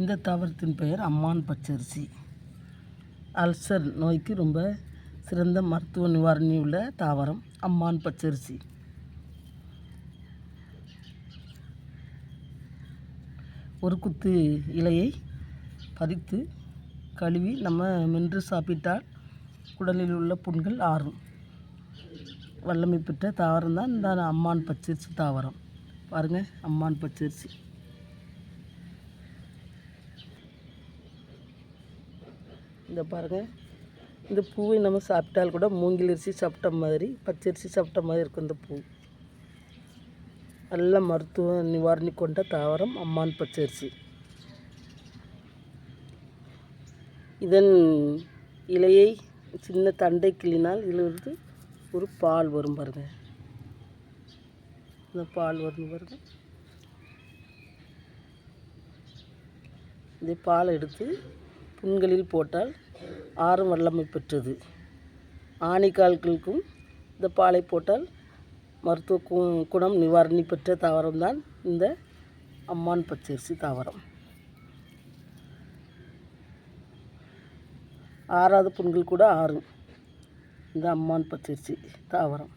இந்த தாவரத்தின் பெயர் அம்மான் பச்சரிசி. அல்சர் நோய்க்கு ரொம்ப சிறந்த மருத்துவ நிவாரணி உள்ள தாவரம் அம்மான் பச்சரிசி. ஒரு குத்து இலையை பறித்து கழுவி நம்ம மென்று சாப்பிட்டால் உடலில் உள்ள புண்கள் ஆறும். வல்லமை பெற்ற தாவரம் தான் இந்த அம்மான் பச்சரிசி தாவரம். பாருங்கள் அம்மான் பச்சரிசி. இந்த பாருங்கள் இந்த பூவை நம்ம சாப்பிட்டால் கூட மூங்கில் அரிசி சாப்பிட்ட மாதிரி பச்சரிசி சாப்பிட்ட மாதிரி இருக்கும் இந்த பூ. நல்ல மருத்துவ நிவாரணி கொண்ட தாவரம் அம்மான் பச்சரிசி இதன் இலையை சின்ன தண்டை கிள்ளினால் இதிலிருந்து ஒரு பால் வரும் பாருங்க. இந்த பால் வரும் பாருங்க. இந்த பால் எடுத்து புண்களில் போட்டால் ஆறும் வல்லமை பெற்றது. ஆணிக்கால்களுக்கும் இந்த பாலை போட்டால் மருத்துவ கு குணம் நிவாரணி பெற்ற தாவரம் தான் இந்த அம்மான் பச்சரிசி தாவரம். ஆறாவது புண்கள் கூட ஆறும் இந்த அம்மான் பச்சரிசி தாவரம்.